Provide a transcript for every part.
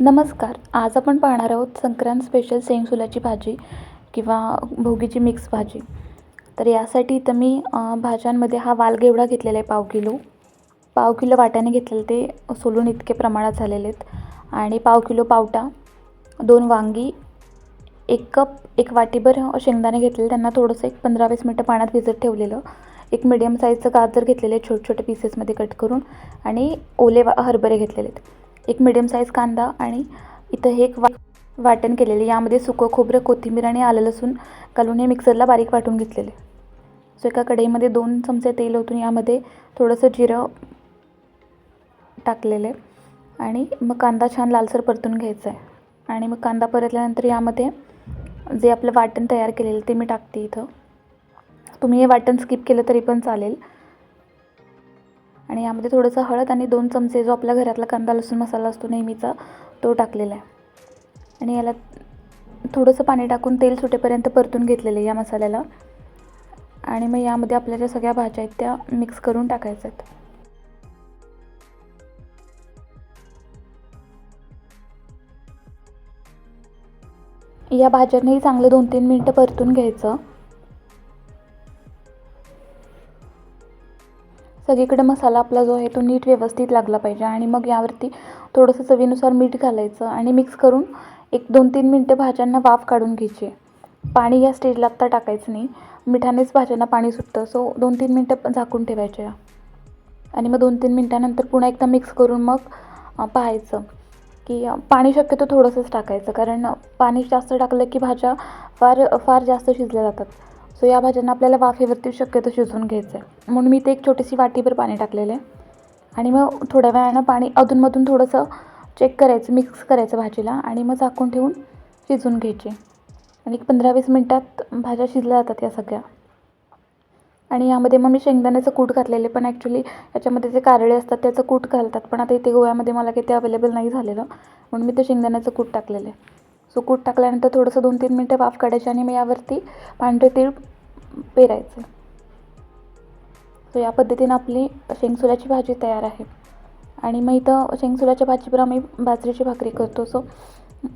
नमस्कार. आज आपण पाहणार आहोत संक्रांत स्पेशल सेंगसुलाची भाजी किंवा भोगीची मिक्स भाजी. तर यासाठी इथं मी भाज्यांमध्ये हा वालगेवडा घेतलेला आहे पाव किलो. पाव किलो वाट्याने घेतलेले ते सोलून इतके प्रमाणात झालेले आहेत. आणि पाव किलो पावटा दोन वांगी एक कप एक वाटीभर शेंगदाणे घेतलेले त्यांना थोडंसं एक पंधरा वीस मिनटं पाण्यात भिजत ठेवलेलं. एक मिडियम साईजचं गाजर घेतलेले छोटे छोटे पीसेसमध्ये कट करून. आणि ओले वा हरभरे घेतलेले आहेत. एक मिडियम साईज कांदा आणि इथं हे एक वा वाटण केलेले यामध्ये सुकं खोबरं कोथिंबीर आणि आलं लसूण घालून हे मिक्सरला बारीक वाटून घेतलेले सो एका कढईमध्ये दोन चमचे तेल ओतून यामध्ये थोडंसं जिरं टाकलेलं आहे आणि मग कांदा छान लालसर परतून घ्यायचा आहे. आणि मग कांदा परतल्यानंतर यामध्ये जे आपलं वाटण तयार केलेलं ते मी टाकते इथं. तुम्ही हे वाटण स्किप केलं तरी पण चालेल. आणि यामध्ये थोडंसं हळद आणि दोन चमचे जो आपल्या घरातला कांदा लसूण मसाला असतो नेहमीचा तो टाकलेला आहे. आणि याला थोडंसं पाणी टाकून तेल सुटेपर्यंत परतून घेतलेलं आहे या मसाल्याला. आणि मग यामध्ये आपल्या ज्या सगळ्या भाज्या आहेत त्या मिक्स करून टाकायच्या आहेत. या भाज्यांनाही चांगलं दोन तीन मिनटं परतून घ्यायचं. सगळीकडे मसाला आपला जो आहे तो नीट व्यवस्थित लागला पाहिजे आणि मग यावरती थोडंसं चवीनुसार मीठ घालायचं आणि मिक्स करून एक दोन तीन मिनटं भाज्यांना वाफ काढून घ्यायची. पाणी या स्टेजला आत्ता टाकायचं नाही. मिठानेच भाज्यांना पाणी सुटतं सो दोन तीन मिनटं झाकून ठेवायचे आणि मग दोन तीन मिनटानंतर पुन्हा एकदा मिक्स करून मग पाहायचं की पाणी शक्यतो थोडंसंच टाकायचं. कारण पाणी जास्त टाकलं की भाज्या फार फार जास्त शिजल्या जातात. सो या भाज्यांना आपल्याला वाफेवरती शक्यतो शिजवून घ्यायचं आहे म्हणून मी ते एक छोटीशी वाटीभर पाणी टाकलेलं आहे. आणि मग थोड्या वेळानं पाणी अधूनमधून थोडंसं चेक करायचं मिक्स करायचं भाजीला आणि मग झाकून ठेवून शिजवून घ्यायची. आणि एक पंधरा वीस मिनटात भाज्या शिजल्या जातात या सगळ्या. आणि यामध्ये मग मी शेंगदाण्याचं कूट घातलेले पण ॲक्च्युली याच्यामध्ये जे कारळे असतात त्याचं कूट घालतात. पण आता इथे गोव्यामध्ये मला काही ते अवेलेबल नाही झालेलं. म्हणून मी ते शेंगदाण्याचं कूट टाकलेलं आहे. सो कूट टाकल्यानंतर थोडंसं दोन तीन मिनटं वाफ काढायची आणि मी यावरती पांढरे तीळ पेरायचं. सो या पद्धतीनं आपली शेंगसुलाची भाजी तयार आहे. आणि मग इथं शेंगसुलाच्या भाजीवर आम्ही बाजरीची भाकरी करतो. सो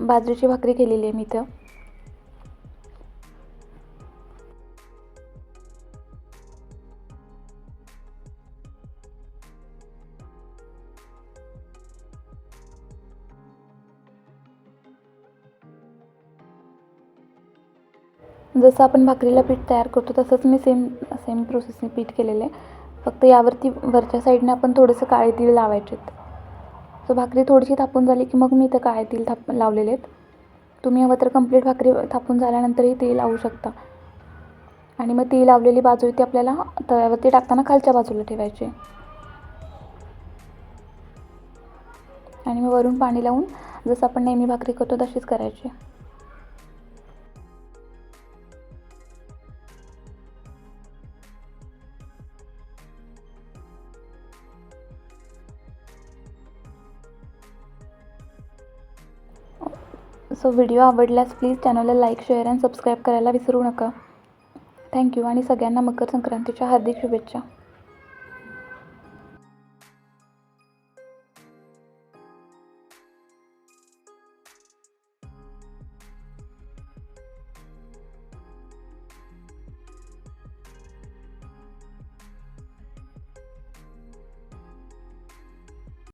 बाजरीची भाकरी केलेली आहे मी इथं. जसं आपण भाकरीला पीठ तयार करतो तसंच मी सेम सेम प्रोसेसने पीठ केलेलं आहे. फक्त यावरती वरच्या साईडने आपण थोडंसं काळे तीळ लावायचे आहेत. सो भाकरी थोडीशी थापून झाली की मग मी इथं काळे तीळ थाप लावलेले आहेत. तुम्ही हवं तर कंप्लीट भाकरी थापून झाल्यानंतरही ते लावू शकता. आणि मग ती लावलेली बाजू ती आपल्याला तव्यावरती टाकताना खालच्या बाजूला ठेवायची आणि मग वरून पाणी लावून जसं आपण नेहमी भाकरी करतो तशीच करायची सो व्हिडिओ आवडल्यास प्लीज चॅनलला लाईक शेअर अँड सबस्क्राईब करायला विसरू नका. थँक्यू आणि सगळ्यांना मकर संक्रांतीच्या हार्दिक शुभेच्छा.